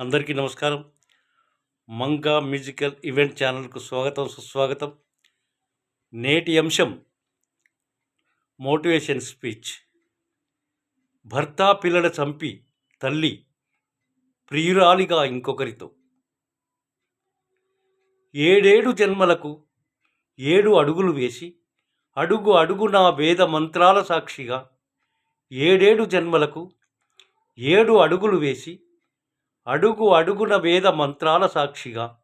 అందరికీ నమస్కారం. Manga musical event ఛానల్కు స్వాగతం సుస్వాగతం. నేటి అంశం మోటివేషన్ స్పీచ్. భర్త పిల్లల చంపి తల్లి ప్రియురాలిగా ఇంకొకరితో. ఏడేడు జన్మలకు ఏడు అడుగులు వేసి అడుగు అడుగున వేద మంత్రాల సాక్షిగా ఏడేడు జన్మలకు ఏడు అడుగులు వేసి అడుగు అడుగున వేద మంత్రాల సాక్షిగా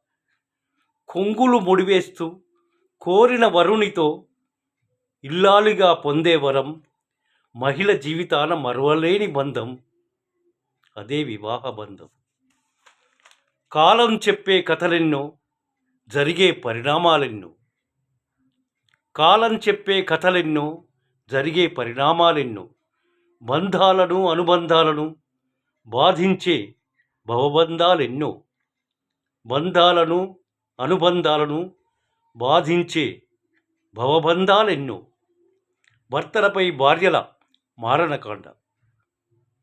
కొంగులు ముడివేస్తూ కోరిన వరునితో ఇల్లాలుగా పొందే వరం మహిళ జీవితాన మరవలేని బంధం అదే వివాహ బంధం. కాలం చెప్పే కథలెన్నో జరిగే పరిణామాలెన్నో. కాలం చెప్పే కథలెన్నో జరిగే పరిణామాలెన్నో. బంధాలను అనుబంధాలను బాధించే భవబంధాలెన్నో బంధాలను అనుబంధాలను బాధించే భవబంధాలెన్నో భర్తలపై భార్యల మారణకాండ.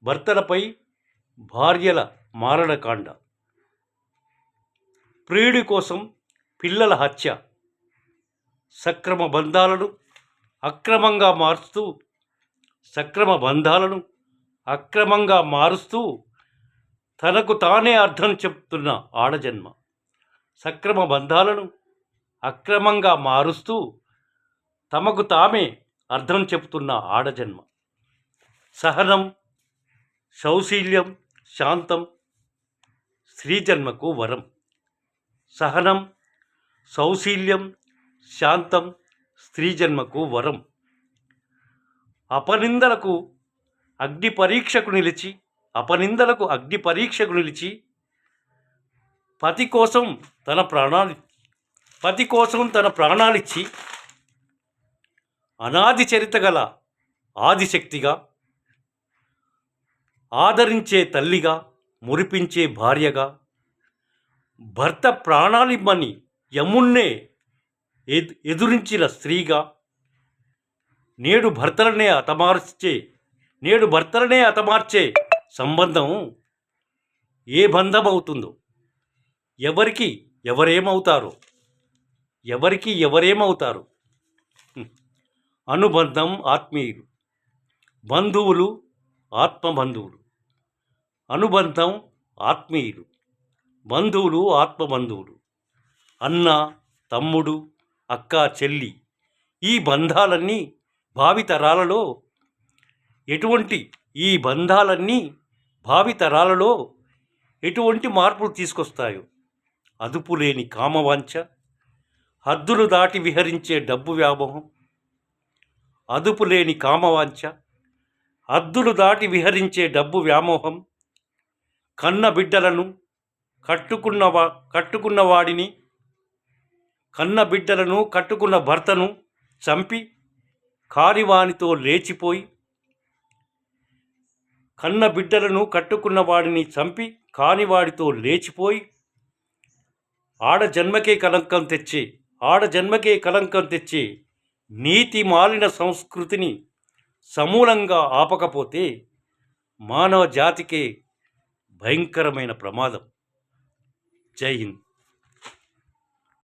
భర్తలపై భార్యల మారణకాండ. ప్రియుడి కోసం పిల్లల హత్య. సక్రమ బంధాలను అక్రమంగా మారుస్తూ సక్రమ బంధాలను అక్రమంగా మారుస్తూ తనకు తానే అర్థం చెప్తున్న ఆడజన్మ. సక్రమ బంధాలను అక్రమంగా మారుస్తూ తమకు తామే అర్థం చెప్తున్న ఆడజన్మ. సహనం సౌశీల్యం శాంతం స్త్రీజన్మకు వరం. సహనం సౌశీల్యం శాంతం స్త్రీజన్మకు వరం. అపనిందలకు అగ్ని పరీక్షకు నిలిచి అపనిందలకు అగ్ని పరీక్షకు నిలిచి పతి కోసం తన ప్రాణాలు పతి కోసం తన ప్రాణాలిచ్చి అనాది చరిత గల ఆదిశక్తిగా ఆదరించే తల్లిగా మురిపించే భార్యగా భర్త ప్రాణాలిమ్మని యమున్నే ఎదురించిన స్త్రీగా నేడు భర్తలనే అతమార్చే నేడు భర్తలనే అతమార్చే సంబంధం ఏ బంధం అవుతుందో ఎవరికి ఎవరేమవుతారో ఎవరికి ఎవరేమవుతారు. అనుబంధం ఆత్మీయులు బంధువులు ఆత్మబంధువులు. అనుబంధం ఆత్మీయులు బంధువులు ఆత్మబంధువులు. అన్న తమ్ముడు అక్క చెల్లి ఈ బంధాలన్నీ భావితరాలలో ఎటువంటి ఈ బంధాలన్నీ భావితరాలలో ఎటువంటి మార్పులు తీసుకొస్తాయో? అదుపు లేని కామవాంఛ హద్దులు దాటి విహరించే డబ్బు వ్యామోహం అదుపులేని కామవాంఛ హద్దులు దాటి విహరించే డబ్బు వ్యామోహం కన్న బిడ్డలను కట్టుకున్న వా కట్టుకున్న వాడిని కన్న బిడ్డలను కట్టుకున్న భర్తను చంపి కారివానితో లేచిపోయి కన్న బిడ్డలను కట్టుకున్న వాడిని చంపి కానివాడితో లేచిపోయి ఆడ జన్మకే కలంకం తెచ్చి ఆడ జన్మకే కలంకం తెచ్చి నీతి మాలిన సంస్కృతిని సమూలంగా ఆపకపోతే మానవ జాతికే భయంకరమైన ప్రమాదం. జై హింద్.